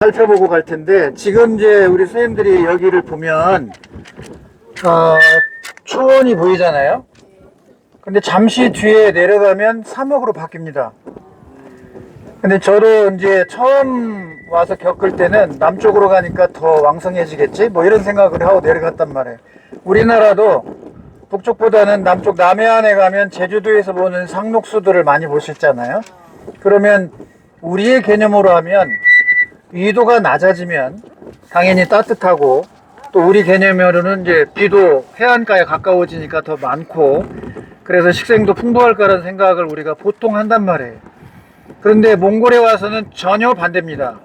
살펴보고 갈 텐데 지금 이제 우리 선생님들이 여기를 보면 어, 초원이 보이잖아요. 근데 잠시 뒤에 내려가면 사막으로 바뀝니다. 근데 저도 이제 처음 와서 겪을 때는 남쪽으로 가니까 더 왕성해지겠지? 뭐 이런 생각을 하고 내려갔단 말이에요. 우리나라도 북쪽보다는 남쪽 남해안에 가면 제주도에서 보는 상록수들을 많이 보셨잖아요. 그러면 우리의 개념으로 하면 위도가 낮아지면 당연히 따뜻하고 또 우리 개념으로는 이제 비도 해안가에 가까워지니까 더 많고 그래서 식생도 풍부할 거라는 생각을 우리가 보통 한단 말이에요. 그런데 몽골에 와서는 전혀 반대입니다.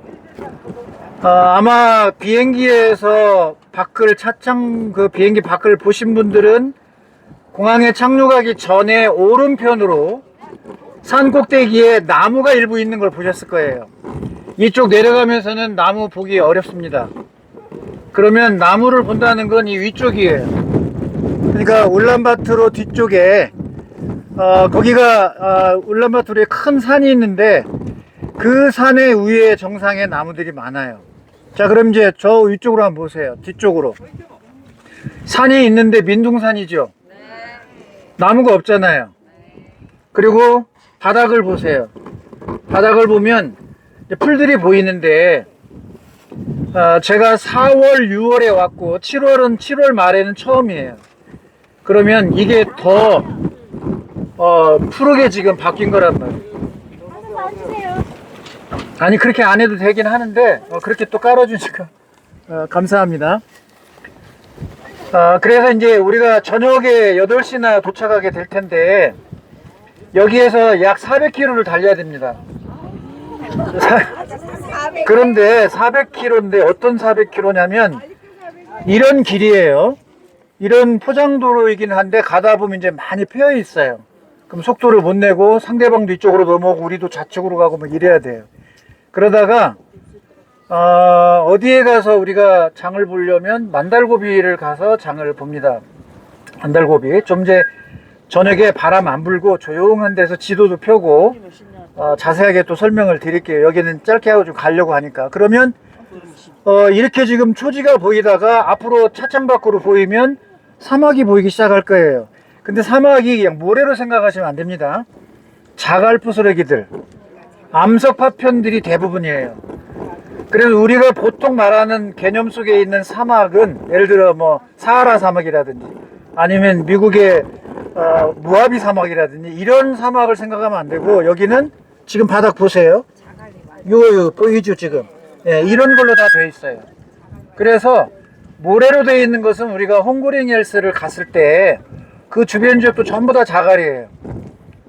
어, 아마 비행기에서 밖을 차창 그 비행기 밖을 보신 분들은 공항에 착륙하기 전에 오른편으로 산 꼭대기에 나무가 일부 있는 걸 보셨을 거예요. 이쪽 내려가면서는 나무 보기 어렵습니다. 그러면 나무를 본다는 건 이 위쪽이에요. 그러니까 울란바토르 뒤쪽에 어, 거기가 어, 울란바토르에 큰 산이 있는데 그 산의 위에 정상에 나무들이 많아요. 자, 그럼 이제 저 위쪽으로 한번 보세요. 뒤쪽으로. 산이 있는데 민둥산이죠. 나무가 없잖아요. 그리고 바닥을 보세요. 바닥을 보면 풀들이 보이는데 어, 제가 4월, 6월에 왔고 7월은 7월 말에는 처음이에요. 그러면 이게 더 어, 푸르게 지금 바뀐 거란 말이에요. 아니 그렇게 안 해도 되긴 하는데 어, 그렇게 또 깔아주니까 어, 감사합니다. 어, 그래서 이제 우리가 저녁에 8시나 도착하게 될 텐데 여기에서 약 400km를 달려야 됩니다. 그런데 400km인데 어떤 400km냐면 이런 길이에요. 이런 포장도로이긴 한데 가다 보면 이제 많이 패여 있어요. 그럼 속도를 못 내고 상대방도 이쪽으로 넘어오고 우리도 좌측으로 가고 뭐 이래야 돼요. 그러다가 어, 어디에 가서 우리가 장을 보려면 만달고비를 가서 장을 봅니다. 만달고비 좀 이제 저녁에 바람 안 불고 조용한 데서 지도도 펴고 어, 자세하게 또 설명을 드릴게요. 여기는 짧게 하고 좀 가려고 하니까 그러면 어, 이렇게 지금 초지가 보이다가 앞으로 차창 밖으로 보이면 사막이 보이기 시작할 거예요. 근데 사막이 그냥 모래로 생각하시면 안 됩니다. 자갈포 쓰레기들, 암석 파편들이 대부분이에요. 그래서 우리가 보통 말하는 개념 속에 있는 사막은 예를 들어 뭐 사하라 사막이라든지 아니면 미국의 어, 무하비 사막이라든지 이런 사막을 생각하면 안 되고 여기는 지금 바닥 보세요. 요, 요 보이죠 지금. 예, 이런 걸로 다 돼 있어요. 그래서 모래로 되어 있는 것은 우리가 홍고링 헬스를 갔을 때 그 주변 지역도 전부 다 자갈이에요.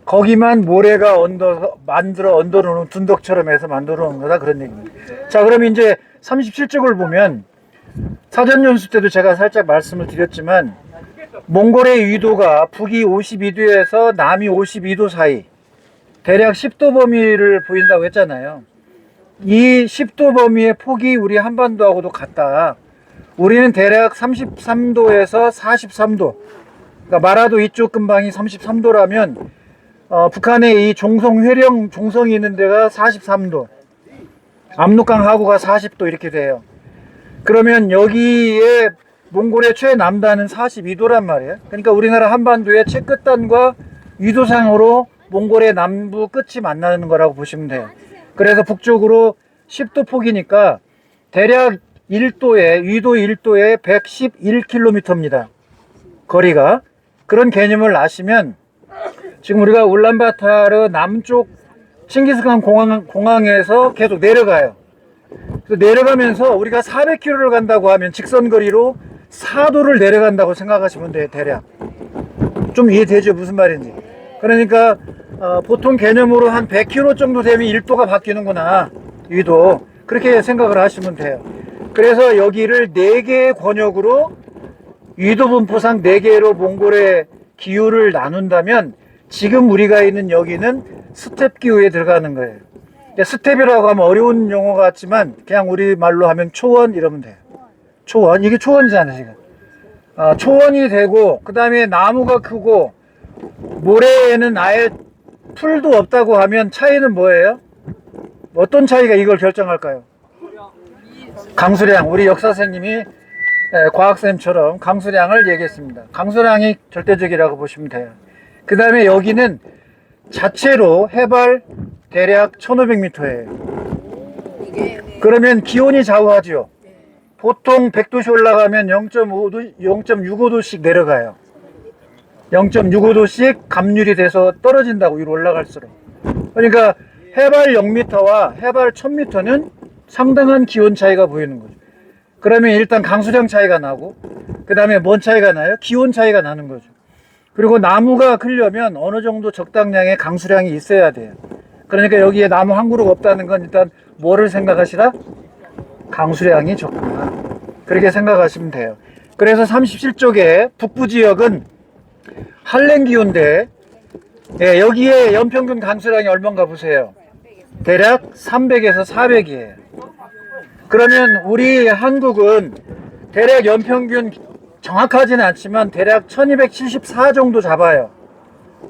거기만 모래가 얹어 만들어 얹어 놓은 둔덕처럼 해서 만들어 놓은 거다 그런 얘기입니다. 자, 그럼 이제 37쪽을 보면 사전 연수 때도 제가 살짝 말씀을 드렸지만 몽골의 위도가 북이 52도에서 남이 52도 사이 대략 10도 범위를 보인다고 했잖아요. 이 10도 범위의 폭이 우리 한반도하고도 같다. 우리는 대략 33도에서 43도. 그러니까 마라도 이쪽 근방이 33도라면 어, 북한의 이 종성 회령 종성이 있는 데가 43도. 압록강 하구가 40도 이렇게 돼요. 그러면 여기에 몽골의 최남단은 42도란 말이에요. 그러니까 우리나라 한반도의 최끝단과 위도상으로 몽골의 남부 끝이 만나는 거라고 보시면 돼요. 그래서 북쪽으로 10도 폭이니까 대략 1도에 위도 1도에 111km입니다. 거리가 그런 개념을 아시면 지금 우리가 울란바타르 남쪽 칭기스칸 공항, 공항에서 계속 내려가요. 내려가면서 우리가 400km를 간다고 하면 직선 거리로 4도를 내려간다고 생각하시면 돼요, 대략. 좀 이해되죠? 무슨 말인지. 그러니까 어, 보통 개념으로 한 100km 정도 되면 1도가 바뀌는구나. 위도. 그렇게 생각을 하시면 돼요. 그래서 여기를 4개의 권역으로 위도 분포상 4개로 몽골의 기후를 나눈다면 지금 우리가 있는 여기는 스텝 기후에 들어가는 거예요. 스텝이라고 하면 어려운 용어 같지만 그냥 우리 말로 하면 초원 이러면 돼요. 초원. 이게 초원이잖아요, 지금. 아, 초원이 되고 그 다음에 나무가 크고 모래에는 아예 풀도 없다고 하면 차이는 뭐예요? 어떤 차이가 이걸 결정할까요? 강수량 우리 역사 선생님이 에, 과학쌤처럼 강수량을 얘기했습니다. 강수량이 절대적이라고 보시면 돼요. 그 다음에 여기는 자체로 해발 대략 1500m예요. 그러면 기온이 좌우하죠. 보통 100도씨 올라가면 0.5도, 0.65도씩 내려가요. 0.65도씩 감률이 돼서 떨어진다고 위로 올라갈수록. 그러니까 해발 0m와 해발 1000m는 상당한 기온 차이가 보이는 거죠. 그러면 일단 강수량 차이가 나고, 그 다음에 뭔 차이가 나요? 기온 차이가 나는 거죠. 그리고 나무가 크려면 어느 정도 적당량의 강수량이 있어야 돼요. 그러니까 여기에 나무 한 그룹 없다는 건 일단 뭐를 생각하시라? 강수량이 적구나. 그렇게 생각하시면 돼요. 그래서 37쪽에 북부 지역은 한랭 기온대 예, 여기에 연평균 강수량이 얼마인가 보세요. 대략 300에서 400이에요. 그러면 우리 한국은 대략 연평균 정확하지는 않지만 대략 1274 정도 잡아요.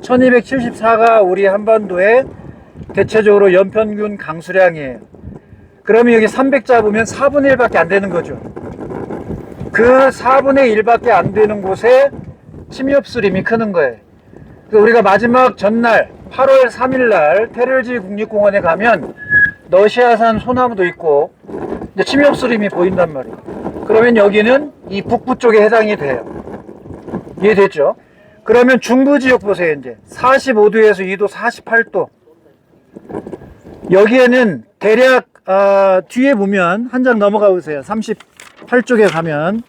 1274가 우리 한반도의 대체적으로 연평균 강수량이에요. 그러면 여기 300 잡으면 4분의 1밖에 안 되는 거죠. 그 4분의 1밖에 안 되는 곳에 침엽수림이 크는 거예요. 그 우리가 마지막 전날 8월 3일 날 테를지 국립공원에 가면 너시아산 소나무도 있고 이제 침엽수림이 보인단 말이에요. 그러면 여기는 이 북부 쪽에 해당이 돼요. 이해됐죠? 그러면 중부 지역 보세요, 이제. 45도에서 2도, 48도. 여기에는 대략, 아, 뒤에 보면 한 장 넘어가 보세요. 38쪽에 가면.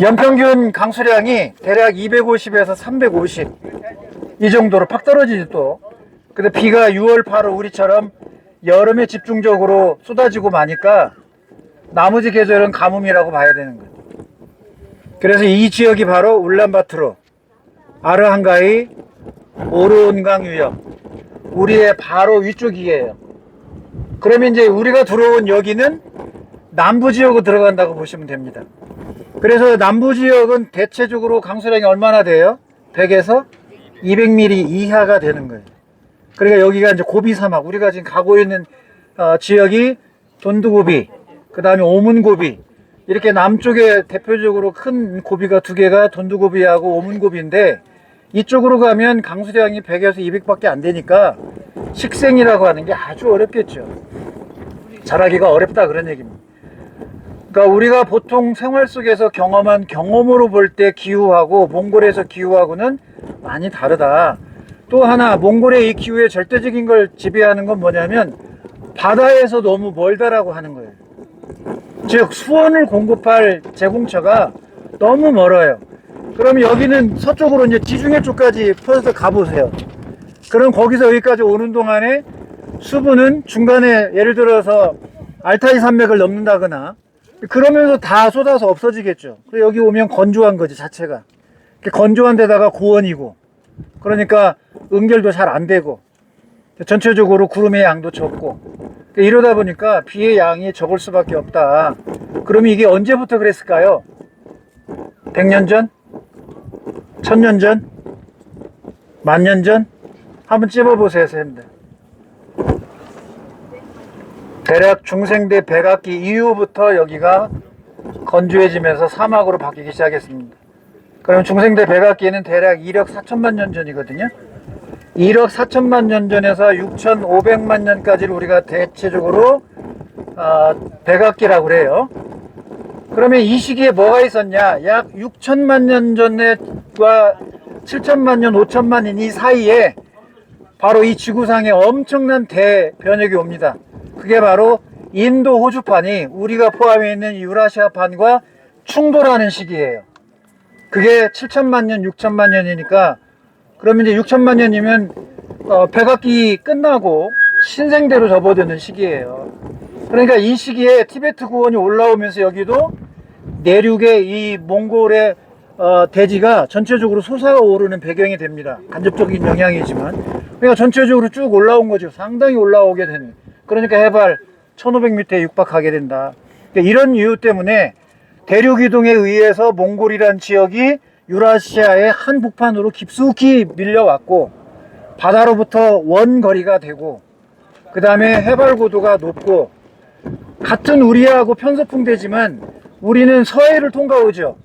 연평균 강수량이 대략 250에서 350. 이 정도로 팍 떨어지지 또. 근데 비가 6월, 8월 우리처럼 여름에 집중적으로 쏟아지고 마니까 나머지 계절은 가뭄이라고 봐야 되는 거예요. 그래서 이 지역이 바로 울란바토르, 아르한가이, 오르온강 유역, 우리의 바로 위쪽이에요. 그러면 이제 우리가 들어온 여기는 남부 지역으로 들어간다고 보시면 됩니다. 그래서 남부 지역은 대체적으로 강수량이 얼마나 돼요? 100에서 200mm 이하가 되는 거예요. 그러니까 여기가 이제 고비 사막, 우리가 지금 가고 있는 어, 지역이 돈두고비, 그 다음에 오문고비, 이렇게 남쪽에 대표적으로 큰 고비가 두 개가 돈두고비하고 오문고비인데 이쪽으로 가면 강수량이 100에서 200밖에 안 되니까 식생이라고 하는 게 아주 어렵겠죠. 자라기가 어렵다 그런 얘기입니다. 그러니까 우리가 보통 생활 속에서 경험한 경험으로 볼 때 기후하고 몽골에서 기후하고는 많이 다르다. 또 하나 몽골의 이 기후의 절대적인 걸 지배하는 건 뭐냐면 바다에서 너무 멀다라고 하는 거예요. 즉 수원을 공급할 제공처가 너무 멀어요. 그럼 여기는 서쪽으로 이제 지중해 쪽까지 퍼져서 가보세요. 그럼 거기서 여기까지 오는 동안에 수분은 중간에 예를 들어서 알타이 산맥을 넘는다거나 그러면서 다 쏟아서 없어지겠죠. 여기 오면 건조한 거지 자체가. 건조한 데다가 고원이고 그러니까 응결도 잘 안 되고 전체적으로 구름의 양도 적고 그러니까 이러다 보니까 비의 양이 적을 수밖에 없다. 그러면 이게 언제부터 그랬을까요? 100년 전? 1000년 전? 만년 전? 한번 찝어보세요, 선생님들. 대략 중생대 백악기 이후부터 여기가 건조해지면서 사막으로 바뀌기 시작했습니다. 그럼 중생대 백악기는 대략 1억 4천만 년 전이거든요. 1억 4천만 년 전에서 6,500만 년까지를 우리가 대체적으로 어, 백악기라고 그래요. 그러면 이 시기에 뭐가 있었냐? 약 6천만 년 전과 7천만 년, 5천만 년 이 사이에 바로 이 지구상에 엄청난 대변혁이 옵니다. 그게 바로 인도 호주판이 우리가 포함해 있는 유라시아판과 충돌하는 시기예요. 그게 7천만 년, 6천만 년이니까 그러면 이제 6천만 년이면 어, 백악기 끝나고 신생대로 접어드는 시기예요. 그러니까 이 시기에 티베트 구원이 올라오면서 여기도 내륙의 이 몽골의 어, 대지가 전체적으로 솟아오르는 배경이 됩니다. 간접적인 영향이지만. 그러니까 전체적으로 쭉 올라온 거죠. 상당히 올라오게 되는. 그러니까 해발 1500m에 육박하게 된다. 그러니까 이런 이유 때문에 대륙 이동에 의해서 몽골이란 지역이 유라시아의 한복판으로 깊숙이 밀려왔고 바다로부터 원거리가 되고 그 다음에 해발 고도가 높고 같은 우리하고 편서풍대지만 우리는 서해를 통과오죠.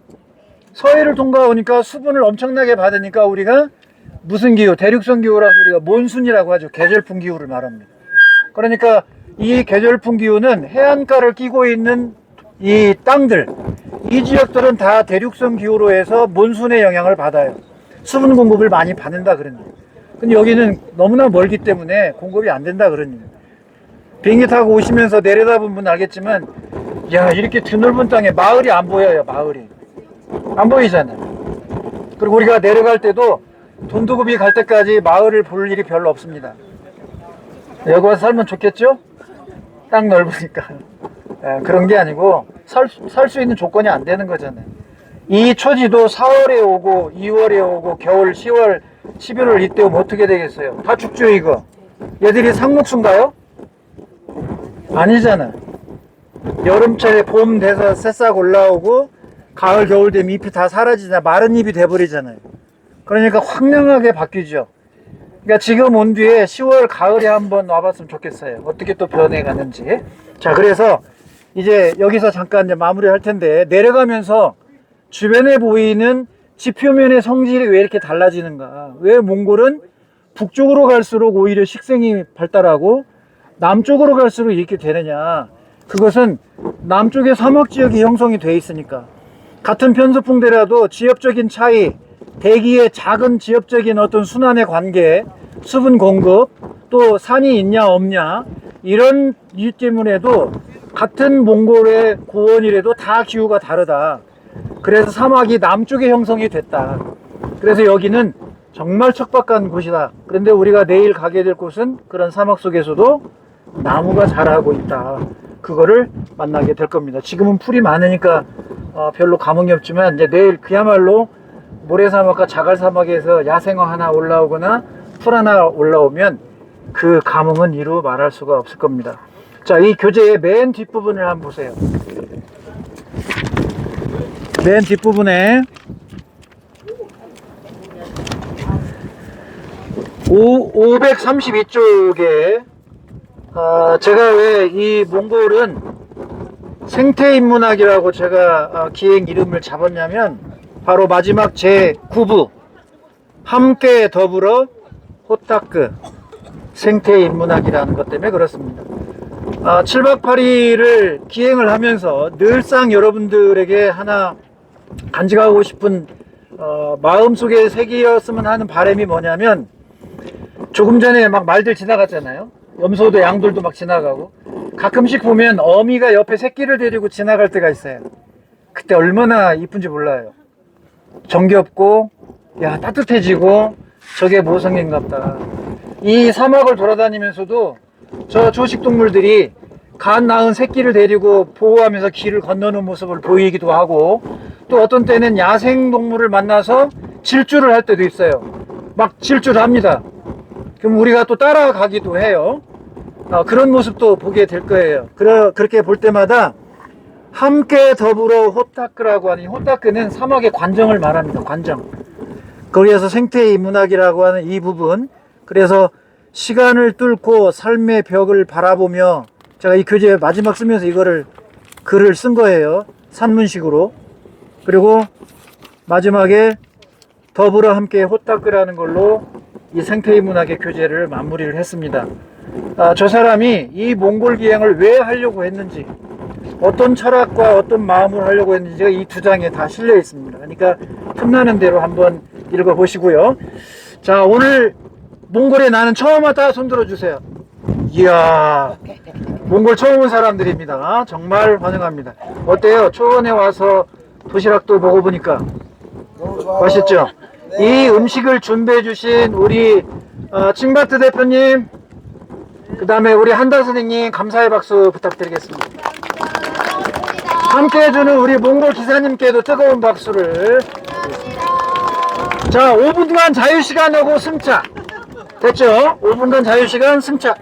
서해를 통과오니까 수분을 엄청나게 받으니까 우리가 무슨 기후? 대륙성 기후라서 우리가 몬순이라고 하죠. 계절풍 기후를 말합니다. 그러니까 이 계절풍 기후는 해안가를 끼고 있는 이 땅들, 이 지역들은 다 대륙성 기후로 해서 몬순의 영향을 받아요. 수분 공급을 많이 받는다 그런 얘기. 근데 여기는 너무나 멀기 때문에 공급이 안 된다 그런 얘기. 비행기 타고 오시면서 내려다보면 알겠지만, 야 이렇게 드넓은 땅에 마을이 안 보여요. 마을이 안 보이잖아요. 그리고 우리가 내려갈 때도 돈두급이 갈 때까지 마을을 볼 일이 별로 없습니다. 여기 와서 살면 좋겠죠? 땅 넓으니까. 예, 그런 게 아니고 살수 있는 조건이 안 되는 거잖아요. 이 초지도 4월에 오고 2월에 오고 겨울 10월 11월 이때 오면 어떻게 되겠어요? 다 죽죠 이거. 얘들이 상록수인가요? 아니잖아. 여름철에 봄 돼서 새싹 올라오고 가을 겨울 되면 잎이 다 사라지잖아. 마른 잎이 돼버리잖아요. 그러니까 황량하게 바뀌죠. 그러니까 지금 온 뒤에 10월 가을에 한번 와봤으면 좋겠어요. 어떻게 또 변해가는지. 자, 그래서 이제 여기서 잠깐 이제 마무리 할 텐데 내려가면서 주변에 보이는 지표면의 성질이 왜 이렇게 달라지는가? 왜 몽골은 북쪽으로 갈수록 오히려 식생이 발달하고 남쪽으로 갈수록 이렇게 되느냐? 그것은 남쪽의 사막 지역이 형성이 돼 있으니까 같은 편서풍대라도 지역적인 차이, 대기의 작은 지역적인 어떤 순환의 관계, 수분 공급, 또 산이 있냐 없냐 이런 이유 때문에도 같은 몽골의 고원이라도 다 기후가 다르다. 그래서 사막이 남쪽에 형성이 됐다. 그래서 여기는 정말 척박한 곳이다. 그런데 우리가 내일 가게 될 곳은 그런 사막 속에서도 나무가 자라고 있다. 그거를 만나게 될 겁니다. 지금은 풀이 많으니까 어, 별로 감흥이 없지만 이제 내일 그야말로 모래사막과 자갈사막에서 야생화 하나 올라오거나 풀 하나 올라오면 그 감흥은 이루 말할 수가 없을 겁니다. 자, 이 교재의 맨 뒷부분을 한번 보세요. 맨 뒷부분에 532쪽에 어, 제가 왜 이 몽골은 생태인문학이라고 제가 어, 기행 이름을 잡았냐면 바로 마지막 제 9부 함께 더불어 호타크 생태인문학이라는 것 때문에 그렇습니다. 아, 7박 8일을 기행을 하면서 늘상 여러분들에게 하나 간직하고 싶은 어, 마음속에 새기었으면 하는 바람이 뭐냐면 조금 전에 막 말들 지나갔잖아요. 염소도 양들도 막 지나가고 가끔씩 보면 어미가 옆에 새끼를 데리고 지나갈 때가 있어요. 그때 얼마나 이쁜지 몰라요. 정겹고 야 따뜻해지고 저게 모성인갑다. 이 사막을 돌아다니면서도 저 초식 동물들이 간 낳은 새끼를 데리고 보호하면서 길을 건너는 모습을 보이기도 하고 또 어떤 때는 야생 동물을 만나서 질주를 할 때도 있어요. 막 질주를 합니다. 그럼 우리가 또 따라가기도 해요. 어, 그런 모습도 보게 될 거예요. 그러, 그렇게 볼 때마다 함께 더불어 호타크라고 하는 이 호타크는 사막의 관정을 말합니다. 관정. 거기에서 생태의 문학이라고 하는 이 부분. 그래서 시간을 뚫고 삶의 벽을 바라보며 제가 이 교재 마지막 쓰면서 이거를 글을 쓴 거예요. 산문식으로. 그리고 마지막에 더불어 함께 호타크라는 걸로 이 생태의 문학의 교재를 마무리를 했습니다. 아, 저 사람이 이 몽골 기행을 왜 하려고 했는지, 어떤 철학과 어떤 마음을 하려고 했는지가 이 두 장에 다 실려 있습니다. 그러니까 틈나는 대로 한번 읽어 보시고요. 자, 오늘 몽골에 나는 처음 왔다 손 들어 주세요. 이야, 몽골 처음 온 사람들입니다. 정말 환영합니다. 어때요? 초원에 와서 도시락도 먹어보니까 맛있죠? 이 음식을 준비해 주신 우리 어, 칭바트 대표님, 그 다음에 우리 한다 선생님 감사의 박수 부탁드리겠습니다. 함께 해주는 우리 몽골 기사님께도 뜨거운 박수를. 자, 5분간 자유시간 하고 승차. 됐죠? 5분간 자유시간 승차.